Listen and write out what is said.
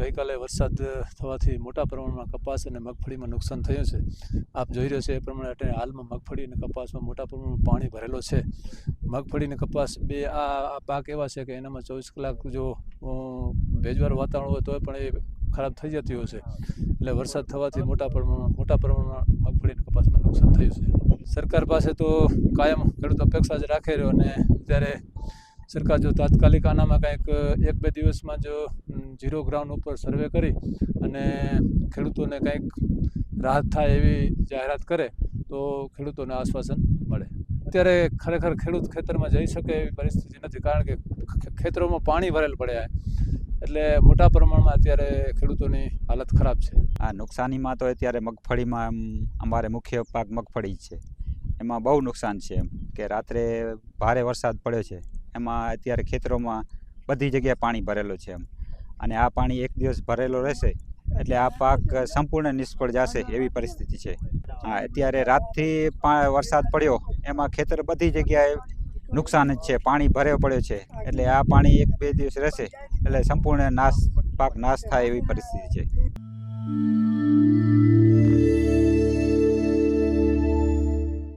ગઈકાલે વરસાદ થવાથી મોટા પ્રમાણમાં કપાસ અને મગફળીમાં નુકસાન થયું છે. આપ જોઈ રહ્યો છે એ પ્રમાણે અત્યારે હાલમાં મગફળી અને કપાસમાં મોટા પ્રમાણમાં પાણી ભરેલો છે. મગફળી અને કપાસ બે આ પાક એવા છે કે એનામાં ચોવીસ કલાક જો ભેજવાર વાતાવરણ હોય તો પણ એ ખરાબ થઈ જતી હોય છે. એટલે વરસાદ થવાથી મોટા પ્રમાણમાં મોટા પ્રમાણમાં મગફળી કપાસમાં નુકસાન થયું છે. સરકાર પાસે તો કાયમ ખેડૂત અપેક્ષા જ રાખે રહ્યો અને અત્યારે સરકાર જો તાત્કાલિક આનામાં કંઈક એક બે દિવસમાં જો ઝીરો ગ્રાઉન્ડ ઉપર સર્વે કરી અને ખેડૂતોને કંઈક રાહત થાય એવી જાહેરાત કરે, તો ખેડૂતોને આશ્વાસન મળે. અત્યારે ખરેખર ખેડૂત ખેતરમાં જઈ શકે એવી પરિસ્થિતિ નથી, કારણ કે ખેતરોમાં પાણી ભરેલ પડ્યા એટલે મોટા પ્રમાણમાં અત્યારે ખેડૂતોની હાલત ખરાબ છે. આ નુકસાનીમાં તો અત્યારે મગફળીમાં એમ, અમારે મુખ્ય પાક મગફળી છે. એમાં બહુ નુકસાન છે એમ, કે રાત્રે ભારે વરસાદ પડ્યો છે. એમાં અત્યારે ખેતરોમાં બધી જગ્યાએ પાણી ભરેલું છે એમ. અને આ પાણી એક દિવસ ભરેલો રહેશે એટલે આ પાક સંપૂર્ણ નિષ્ફળ જશે એવી પરિસ્થિતિ છે. હા, અત્યારે રાતથી વરસાદ પડ્યો. એમાં ખેતર બધી જગ્યાએ નુકસાન જ છે. પાણી ભરે પડ્યો છે. એટલે આ પાણી એક બે દિવસ રહેશે એટલે સંપૂર્ણ નાશ, પાક નાશ થાય એવી પરિસ્થિતિ છે.